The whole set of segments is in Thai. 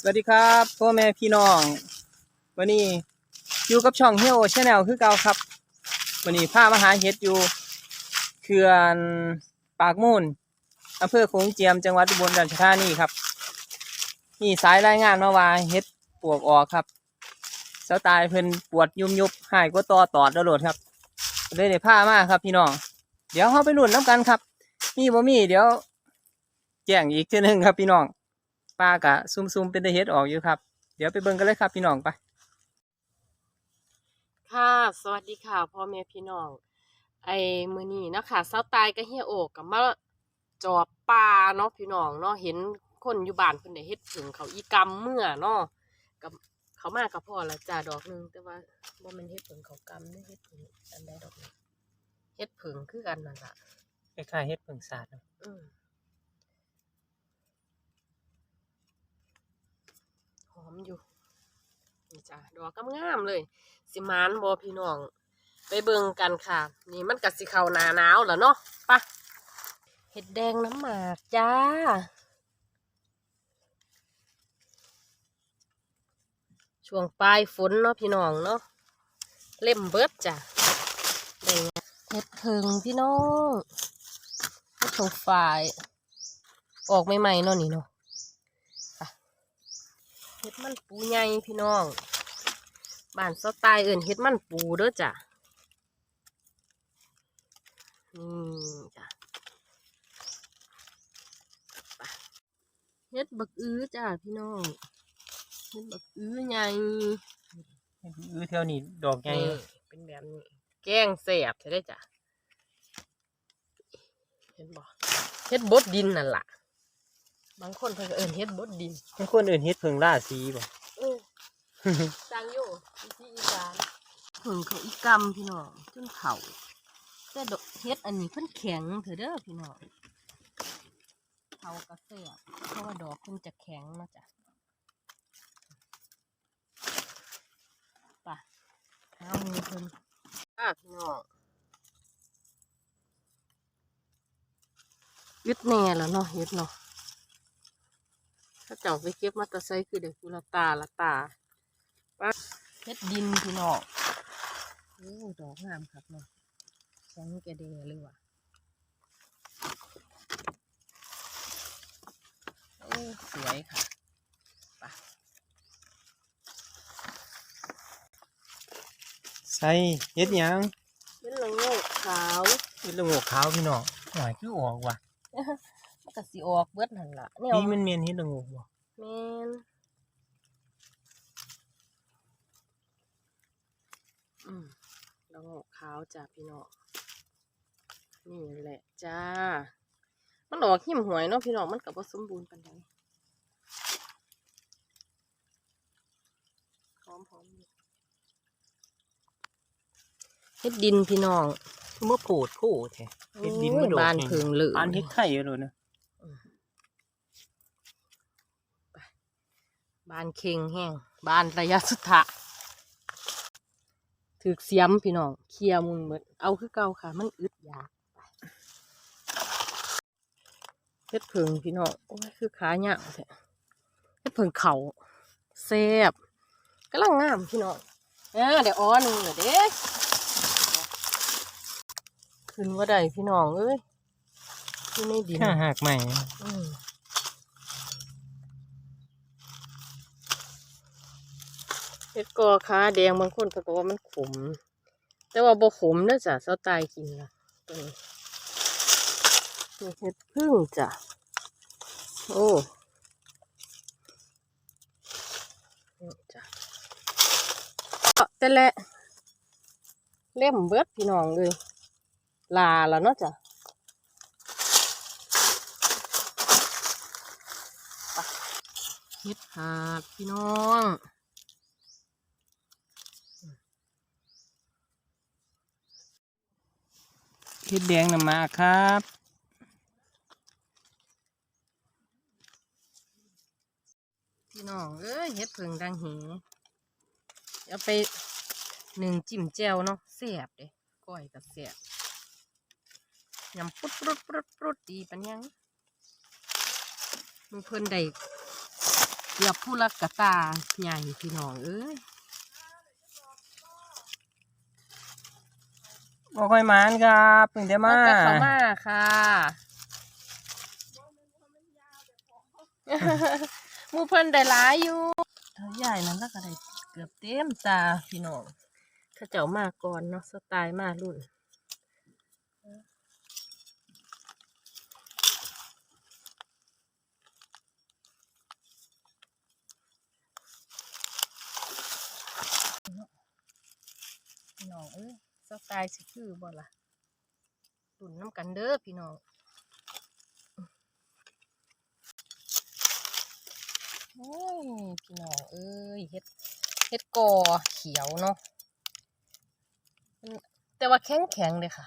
สวัสดีครับพ่อแม่พี่น้อง วันนี้อยู่กับช่องเฮียวชาแนลคือเก่าครับ วันนี้พามาหาเห็ดอยู่เขื่อนปากมูลอำเภอโขงเจียมจังหวัดอุบลราชธานีครับนี่สายรายงานมาว่าเห็ดปวกออกครับเสาตายเพิ่นปวดยุบยุบหายก็ตอตอดแล้วโหลดครับเลยได้พามาครับพี่น้อง เดี๋ยวเข้าไปลุ้นน้ำกันครับ มีบ่มีเดี๋ยวแจ้งอีกทีหนึ่งครับพี่น้อง ปลากะซุ่มๆเป็นตะเฮ็ดออกอยู่ครับ เดี๋ยวไปเบิ่งกันเลยครับพี่น้องไปค่ะสวัสดีค่ะพ่อแม่พี่น้อง ไอ้มื้อนี้เนาะคะเซาตายกับเฮียโอกกับมาจอบปลาเนาะพี่น้องเนาะเห็นคนอยู่บ้านเพิ่นได้เฮ็ดผึ่งเขาอีกำเมื่อเนาะกับเขามากับพ่อละจ้าดอกหนึงแต่ว่าบ่แม่นเฮ็ดผึ่งเขากำนี่เฮ็ดผึ่งอันใดดอกหนึงเฮ็ดผึ่งคือกันนั่นล่ะคล้ายๆเฮ็ดเพิ่งสาดอืมหอ อยู่นี่จ้ะดอกงามๆเลย สิมานบอพี่น้อง ไปเบิ่งกันค่ะ นี่มันกัสิเขาหนาหนาวแล้วเนาะไปะเห็ดแดงน้ำหมากจ้าช่วงปลายฝนเนาะพี่น้องเนาะเล่มเบิดจ้ะได้ไงเห็ดเพิงพี่น้องเห็ดเพิงฝ่าย ออกใหม่ๆเนาะนี่เนาะ เห็ดมันปูใหญ่พี่น้องบ้านสไตล์อื่นเฮ็ดมันปูเด้อจ้ะนี่จ้ะไปเฮ็ดบักอื้อจ้ะพี่น้องเฮ็ดบักอื้อใหญ่อื้อเท่านี้ดอกใหญ่นี่เป็นแบบนี้แกงแสบใช่ได้จ้ะเห็นบ่เฮ็ดบดดินนั่นล่ะ บางคนเพิ่นก็เอิ้นเฮ็ดบดดินบางคนอื่นเฮ็ดเพิ่งล่าสีบ่ เออจังอยู่ที่อีสานผึ่งเขาอีกำพี่น้องจนเผาแต่ดอกเฮ็ดอันนี้เพิ่นแข็งเถอะเด้อพี่น้องเผากระเสียบเพราะว่าดอกเพิ่นจะแข็งเนาะจ้ะไป่ะเอามือเพิ่นอะพี่น้องยึดแน่แล้วเนาะยึดเนาะ ถ้าเจ้าไปเก็บมาแตะไซคือเด็กกุละตาละตาเฮ็ดดินพี่น้องโอ้ดอกงามครับเนาะแข็งแกเดเลยว่ะโอ้สวยค่ะไปใส่เฮ็ดหยังเป็นละโงกขาว เฮ็ดละโงกขาวพี่น้องหน่อยคือออกว่ะมัน ก็สิออกเบิดนั่นล่ะเนี่ยนี่มันเมียนเฮ็ดละโงกบ่แม่นอืมละโงกขาวจ้ะพี่น้องนี่แหละจ้า มันออกหิมหวยเนาะพี่น้องมันก็บ่สมบูรณ์ปานใดหอมๆอยู่เฮ็ดดินพี่น้อง เมื่อโผดโผแท้ เฮ็ดดินโอ้มายดอกบานใหญ่เพิงเหลืองปานเฮ็ดไข่อยู่เลยนะ บานเค็งแห้งบานระยะสุดท้ายถือเสียมพี่น้องเคลียร์มุนเบิดเอาคือเก่าค่ะ มันอึดอยากไปเฮ็ดเพิงพี่น้องโอ้ยคือขาหยาวแท้เฮ็ดเพิงเขาแซ่บกำลังงามพี่น้องอ่าเดี๋ยวอ้อหนึงเดี๋ยวเด้ขึ้นว่าใดพี่น้องเอ้ยอยู่ในดินข้าหักใหม่อืม เฮ็ดกอขาแดงบางคนเขาก็ว่ามันขม แต่ว่าบ่ขมเด้อจ้ะเสาตายกินละตัวนี้นี่เฮ็ดพึ่งจ้ะ โอ้จ้ะเอาแต่ละเล่มเบิดพี่น้องเลย ลาแล้วเนาะจ้ะเฮ็ดหาพี่น้อง เฮ็ดแดงนำมาครับพี่น้องเอ้ยเฮ็ดเพิงดังหีเอาไปหนึ่งจิ้มแจ่วเนาะแซ่บเด้ก้อยกับแซ่บยำปุ๊ดปุ๊ดปุ๊ดปุ๊ดดีปันยังมึงเพิ่นได้เกือบผู้รักกะตาใหญ่พี่น้องเอ้ย บ่ค่อยหมานครับเพิ่งได้มาแต่เขามาค่ะหมูเพิ่นได้หลายอยู่เท่าใหญ่นั้นแล้วก็ได้เกือบเต็มตาพี่น้องถ้าเจ้ามาก่อนเนาะสไตล์มารุ่นพี่น้องเอ้ย สไตล์สิคือบ่ล่ะตุ่นน้ำกันเด้อพี่น้องโอ้ยพี่น้องเอ้ยเฮ็ดเฮ็ดกอเขียวเนาะแต่ว่าแข็งแข็งเลยค่ะ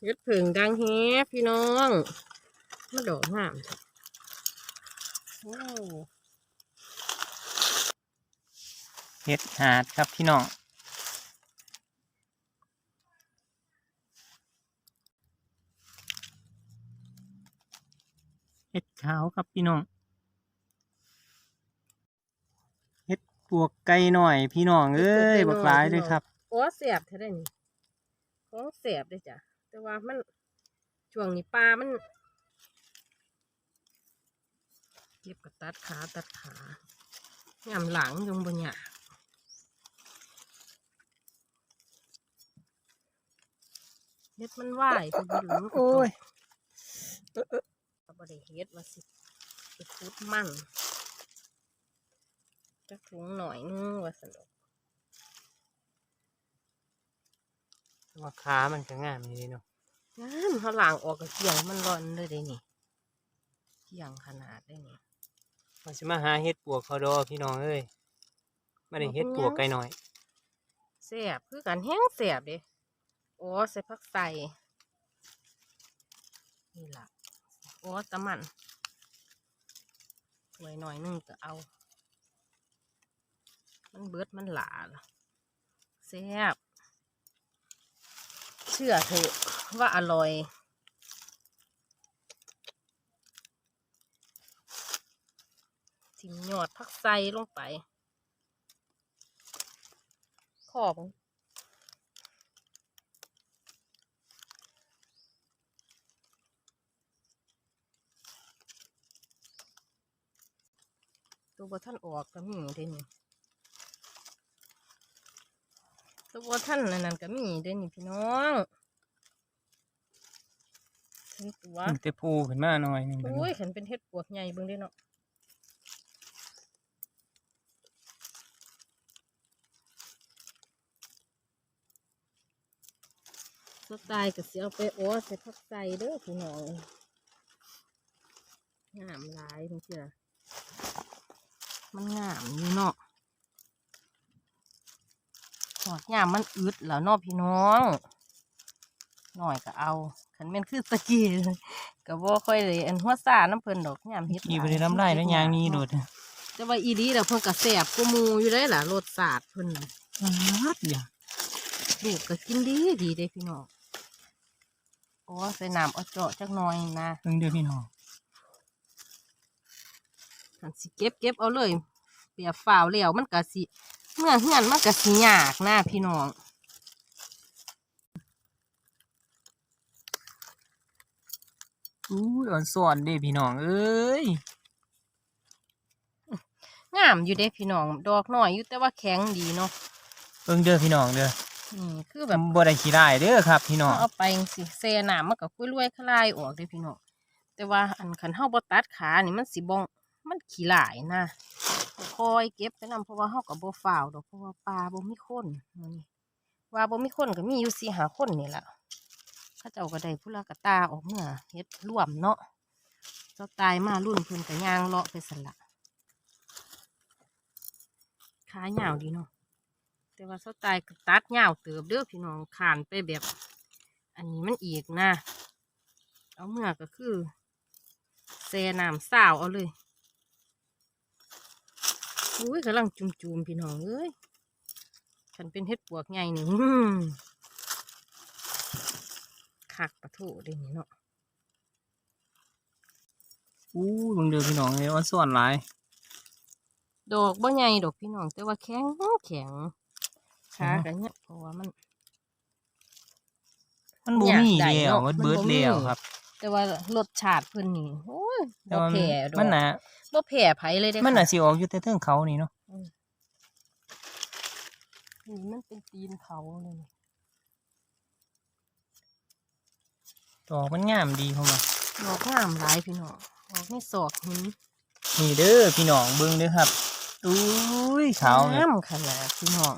เฮ็ดผึ่งดังแฮพี่น้องมาดอกงามโอ้ เฮ็ดหาดครับพี่น้องเฮ็ดขาวครับพี่น้องเฮ็ดปวกไก่หน่อย พี่น้องเอ้ยบักหลายเลยครับโอ้เสียบเท่าได้นี่ของเสียบเลยจ้ะแต่ว่ามันช่วงนี้ปลามันเก็บกับตัดขาตัดขายำหลังยงบนหยา เฮ็ดมันไหวไปบนหลุมโอ้ยก็บ่ได้เฮ็ดว่าสิไปคุดมันจักถุงหน่อยนึงว่าสนุกว่าขามันก็งามอยู่ดีเนาะงามเขาล้างออกก็เกี่ยงมันร้อนเลยได้นี่เกี่ยงขนาดได้นี่มันสิมาหาเฮ็ดปวกเขาดอพี่น้องเอ้ยไม่ได้เฮ็ดปวกไก่หน่อยแสบคือกันแห้งแสบเด้ โอ้ใส่ผักใส่นี่ล่ะโอ้ตะมันสวยหน่อยนึงก็เอา มันเบิดมันหลาล่ะแซ่บเชื่อเถอะว่าอร่อยทิมยอดผักไส่ลงไป ขอบ ตัวบท่านออกก็มีเด้นี่ตัวบท่านนั่นนั่นก็มีเด้นี่พี่น้องเห็นตัวมันจะพูขึ้นมาหน่อยหนึงเด้อโอ้ยเห็นเป็นเห็ดปวกใหญ่เบิ่งเด้เนาะสไตล์ก็สิเอาไปโอ้ใส่ผักใส่เด้อพี่น้องงามหลายมันเชื่อ มันงามอยู่เนาะหอดงามมันอึดแล้วเนาะพี่น้อง หน่อยก็เอาขันแม่นคือตะกี้ก็บ่ค่อยเลยอันหัวซ่าน้ำเพิ่นดอกงามเฮ็ดขี่ไปได้ลำไรแล้วยางนี้โดดแต่ว่าอีดีแล้วเพิ่นก็แซ่บกูมูอยู่ได้ล่ะรสชาติเพิ่นน่ะฮัดอย่าลูกก็กินดีดีเด้พี่น้องโอ้ใส่น้ำเอาเจาะจักหน่อยนะเพิ่งเด้อพี่น้องหันสิเก็บเก็บเอาเลย เปียกฝ่าวแล้วมันก็สิเมื่อเฮือนมันก็สิยากนะพี่น้องอู้ยอ่อนสอนเด้พี่น้องเอ้ยงามอยู่เด้พี่น้องดอกน้อยอยู่แต่ว่าแข็งดีเนาะเพิ่งเด้อพี่น้องเด้อนี่คือแบแบบบบ่ได้ขี้ได้เด้อครับ พี่น้องเอาไปจั่งสิแซ่น้ำมันก็คุยรวยคลายออกเด้พี่น้องแต่ว่าอันคันเฮาบ่ตัดขานี่มันสิบ่งมันขี้หลายนะ คอยเก็บไปนํเพราะว่าเฮาก็บ่ฝ้าวดอกเพราะว่าปลาบ่มีคนมื้อนี้ว่าบ่มีคนก็มีอยู่4 5คนนี่แหละเขาเจ้าก็ได้ผู้ละกะตาออกเมื่อเฮ็ดร่วมเนาะเจ้าตายมารุ่นพิ่นก็ย่างเลาะไปสันละขายาวดีเนาะแต่ว่าเสาตายก็ตัดเหยาวเติบเด้อพี่น้องขานไปแบบ อันนี้มันอีกนะเอาเมื่อก็คือแซ่น้ำสาวเอาเลย อุ้ยกำลังจุ่มๆพี่น้องเอ้ยฉันเป็นเห็ดปวกใหญ่นี่อื้อคักปะโถเดี๋ยวนี้เนาะอู้เบิ่งเด้อพี่น้องเอ้ยว่าส่วนหลายดอกบ่ใหญ่ดอกพี่น้อง แต่ว่าแข็งแข็งขากันเนี่ยเพราะว่ามัน มันบ่อยากมีได้แล้วเนาะมันมันเบิดบ่มีแล้วครับ แต่ว่ารสชาติเพิ่นนี่โอ้ยแต่บ่ว่าแพ้ดอกมันน่ะบ่แพ้ไผเลยเด้มันค่ะน่ะสิออกอยู่แต่เทิงเขานี่เนาะนี่มันเป็นตีนเขาเลยนี่ดอกมันงามดีเข้ามาดอกงามหลายพี่น้องดอกนี่ศอกหินนี่เด้อพี่น้องเบิ่งเด้อครับอุ้ยขาวเลยงามขนาดพี่น้อง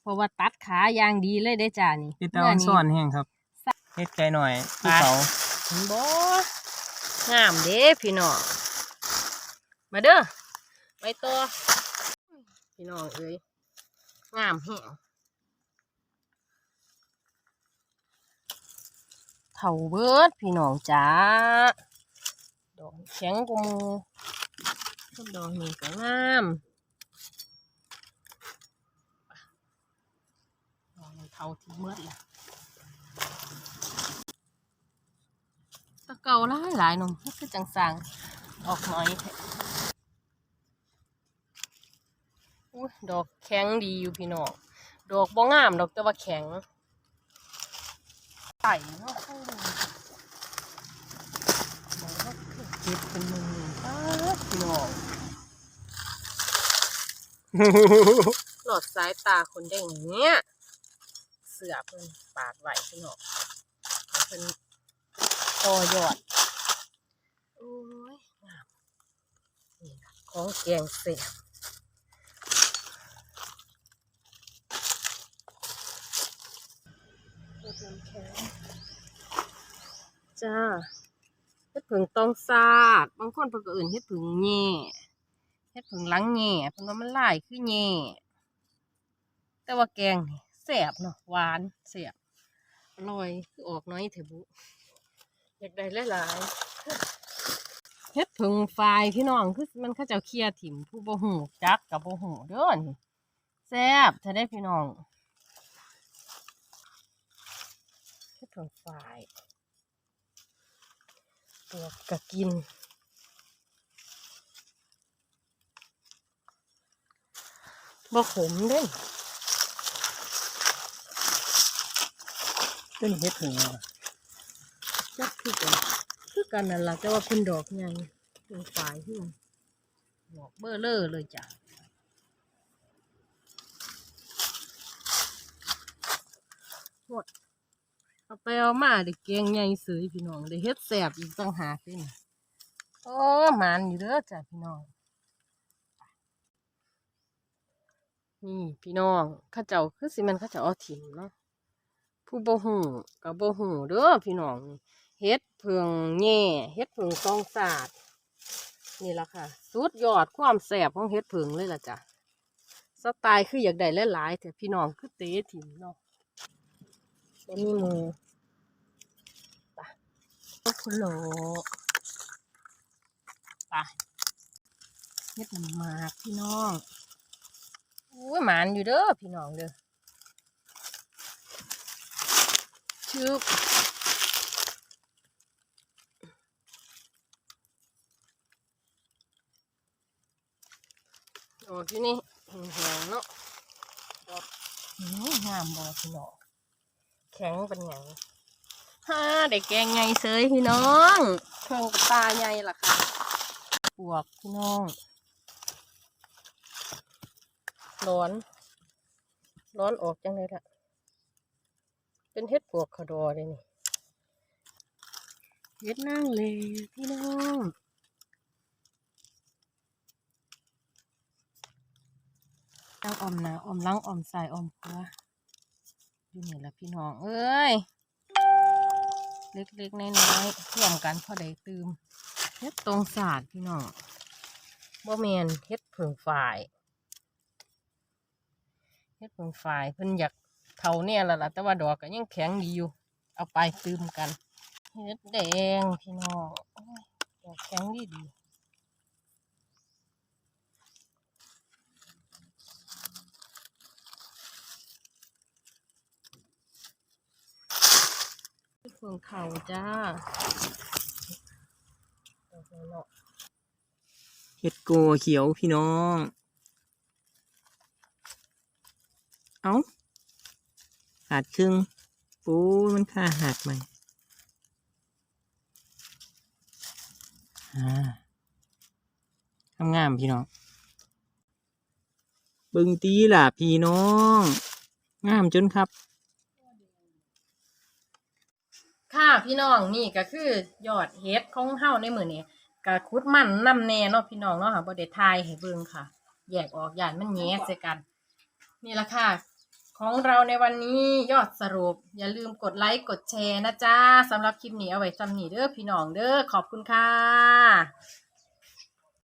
เพราะว่าตัดขาอย่างดีเลยได้อจ้านี่เป็นตาอ่อนซ่อนแห้งครับเฮ็ดไกลหน่อยภูเขาเห็นบ่งามเด้พี่น้องมาเด้อไปต่อพี่น้องเอ้ยงามแฮงเท่าเบิดพี่น้องจ้าดอกแข็งกว่ามูต้นดอกนี่ก็งามดอกเท่าที่เมื่อแหละ ตะ เก่าหลายหลายหนมคือจังสังออกน้อยอุ้ยดอกแข็งดีอยู่พี่น้องดอกบ่งามดอกแต่ว่าแข็งไต่เนาะข้างบนมองว่าเก็บเป็นมือพี่น้องหลอดสายตาคนได้อย่างเงี้ยเสือเพิ่นปาดไหวพี่น้องเพิ่น ต่อยอดโอ้ยงามนี่ของแกงเสียบจ้าเฮ็ดผึ่งตองซาด บางคนเพิ่นก็เอื่นเฮ็ดผึ่งแง่เฮ็ดผึ่งหลังแง่เพิ่นว่ามันหลายคือแง่แต่ว่าแกงนี่แซ่บเนาะหวานแซ่บอร่อยคือออกน้อยเถอะบุ อยากได้หลายๆเฮ็ดผึ่งไฟพี่น้องคือมันเขาเจ้าเคลียร์ถิ่มผู้บ่หูจักกับบ่หูเด้อนี่แซ่บถ้าได้พี่น้องเฮ็ดผึ่งไฟตัวกะกินบ่ขมเด้ต้นเฮ็ดถึงอะ จักคือกันคือกันนั่นละแต่ว่าเป็นดอกใหญ่เป็นฝายขึ้นดอกเบอร์เลอร์เลยจ้ะหมดเอาไปเอามาได้แกงใหญ่เสยพี่น้องได้เฮ็ดแสบอีกต่างหากเลยนี่โอ้หมันอยู่เด้อจ้ะพี่น้องนี่พี่น้องข้าเจ้าคือสิมันข้าเจ้าเอาถิ่มเนาะผู้บ่หูกับบ่หูเด้อพี่น้องนี่ เฮ็ดเพิงแง่เฮ็ดเพิงซองสาดนี่ล่ะค่ะ สุดยอดความแสบของเฮ็ดเพิงเลยล่ะจ้ะสไตล์คืออยากได้หลายๆแต่พี่น้องคือเตะถิ่มเนาะบ่มีหมูไปโอ้คุณโหลไปเฮ็ดน้ำหมากพี่น้องโอ้ยหมานอยู่เด้อพี่น้องเด้อชึบ โอ้ที่นี่แห้งๆเนาะดอกอื้องามบ่พี่น้องแข็งเป็นหยังฮ่าได้แกงไงเซยพี่น้องเครื่องกับตาใหญ่ล่ะค่ะปวกพี่น้องร้อน ร้อนออกจังเลยล่ะ เป็นเห็ดปวกขะดอเลยนี่เห็ดนั่งเลยพี่น้อง ตั้งอมนะอมหลังอมสายออมขวาอยู่นี่ละพี่น้องเอ้ยเล็กๆน้อยๆร่วมกันพอได้ตืมเฮ็ดตรงศาสตร์พี่น้องบ่แมนเฮ็ดเผิงฝ่ายเฮ็ดเผิงฝ่ายเพิ่นอยากเท่าเนี่ยและล่ะแต่ว่าดอกก็ยังแข็งดีอยู่ เอาไปตืมกันเฮ็ดแดงพี่น้องอดอกแข็งดีดี เฟืองเข่าจ้าเห็ดโกเขียวพี่น้อง เอาขาดครึ่งปูมันค่าหักใหม่อ่าทำงามพี่น้อง บึงตีล่ะพี่น้อง งามจนครับ ค่ะพี่น้องนี่ก็คือยอดเฮ็ดของเฮาในมื้อนี้ก็คุดมันนำแน่เนาะพี่น้องเนาะค่ะบ่ได้ทายให้เบิ่งค่ะ แยกออกย่านมันแยกใส่กัน นี่ละค่ะ ของเราในวันนี้ยอดสรุป อย่าลืมกดไลค์กดแชร์นะจ๊ะสำหรับคลิปนี้เอาไว้ซ้ำนี้เด้อพี่น้องเด้อขอบคุณค่ะ